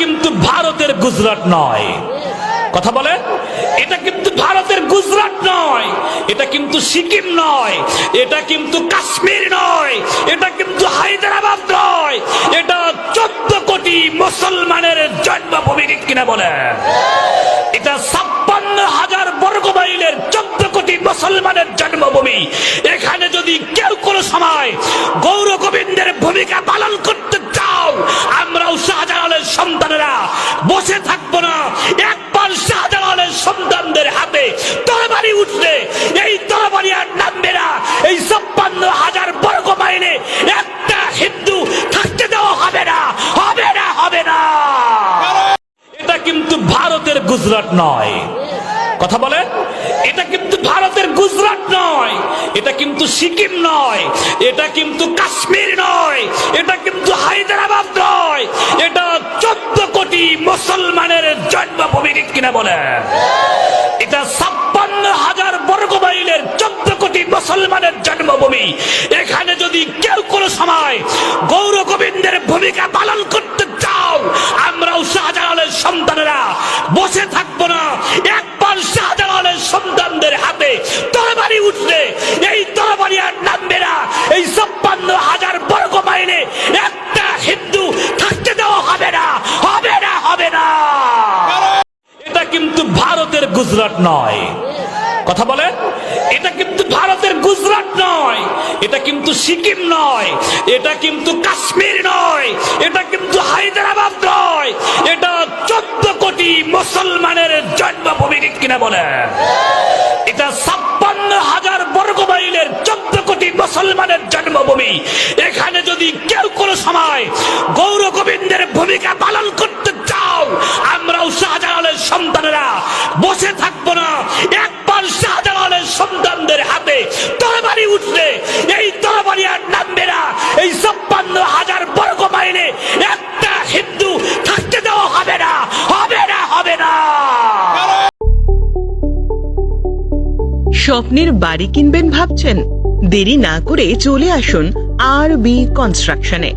কিন্তু ভারতের গুজরাট নয়। কথা বলে এটা কিন্তু ভারতের গুজরাট নয়। এটা কিন্তু সিকিম নয়। এটা কিন্তু কাশ্মীর নয়। এটা কিন্তু হায়দ্রাবাদ নয়। এটা চোদ্দ কোটি মুসলমানের জন্মভূমি কিনা বলে এটা ছাপ্পান্ন হাজার বর্গ মাইলের চোদ্দ কোটি মুসলমানের জন্মভূমি। এখানে যদি কেউ কোনো সময় গৌর গোবিন্দের ভূমিকা পালন করতে বসে থাকব না। একবার শাহজালালের সন্তানদের হাতে তরবারি উঠলে এই তরবারি আর নামবে না। এই ছাপ্পান্ন হাজার বর্গ মাইলে একটা হিন্দু থাকতে দেওয়া হবে না। হবে না হবে না। এটা কিন্তু ভারতের গুজরাট নয়। কথা বলেন? এটা কিন্তু ভারতের গুজরাট নয়। এটা কিন্তু সিকিম নয়। এটা কিন্তু কাশ্মীর নয়। এটা কিন্তু হায়দ্রাবাদ নয়। এটা চোদ্দ মুসলমানের জন্মভূমি কিনা বলে? এটা ছাপ্পান্ন হাজার বর্গ মাইলের চোদ্দ কোটি মুসলমানের জন্মভূমি। এখানে যদি কেউ কোনো সময় গৌর গোবিন্দের ভূমিকা পালন করতে চাও, আমরাও শাহজালালের সন্তানেরা বসে গুজরাট নয়। কথা বলে এটা কিন্তু ভারতের গুজরাট নয়। এটা কিন্তু সিকিম নয়। এটা কিন্তু কাশ্মীর নয়। এটা কিন্তু হায়দ্রাবাদ নয়। এটা চোদ্দ কোটি মুসলমানের জন্মভূমি কিনা বলে এটা ছাপ্পান্ন হাজার বর্গ মাইলের চোদ্দ কোটি মুসলমানের জন্মভূমি। এখানে যদি কেউ কোনো সময় গৌর গোবিন্দের ভূমিকা পালন করতে বসে থাকব না। একবার শাহজালালের সন্তানদের হাতে তরবারি উঠলে, এই তরবারি আর নামবে না। এই ছাপ্পান্ন হাজার বর্গ মাইলে একটা হিন্দু থাকতে দেওয়া হবে না হবে না হবে না। স্বপ্নের বাড়ি কিনবেন ভাবছেন? দেরি না করে চলে আসুন আর বি কনস্ট্রাকশনে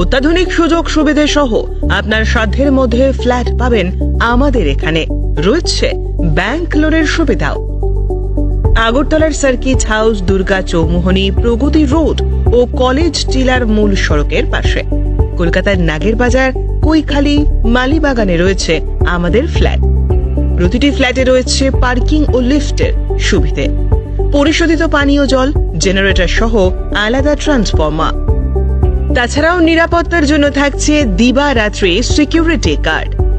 অত্যাধুনিক সুযোগ সুবিধে সহ আপনার সাধ্যের মধ্যে ফ্ল্যাট পাবেন আমাদের এখানে। রয়েছে ব্যাংক লোনের সুবিধাও। আগরতলার circuit house, Durga Chowmuhani, Pragati road ও কলেজ টিলার মূল সড়কের পাশে। কলকাতার নাগের বাজার, কৈখালি, মালিবাগানে রয়েছে আমাদের ফ্ল্যাট। প্রতিটি ফ্ল্যাটে রয়েছে পার্কিং ও লিফটের সুবিধে। পরিশোধিত পানীয় জল, জেনারেটর সহ আলাদা ট্রান্সফর্মার। তাছাড়াও নিরাপত্তার জন্য থাকছে দিবারাত্রি সিকিউরিটি গার্ড।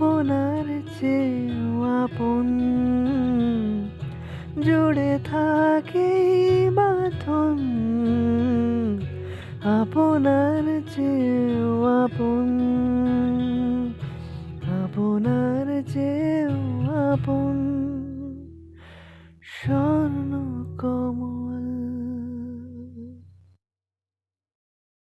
আপনার চেয়েও আপন। জুড়ে থাকে বাথন আপনার চেয়েও আপন। আপনার চেয়েও আপন। স্বর্ণ কমল।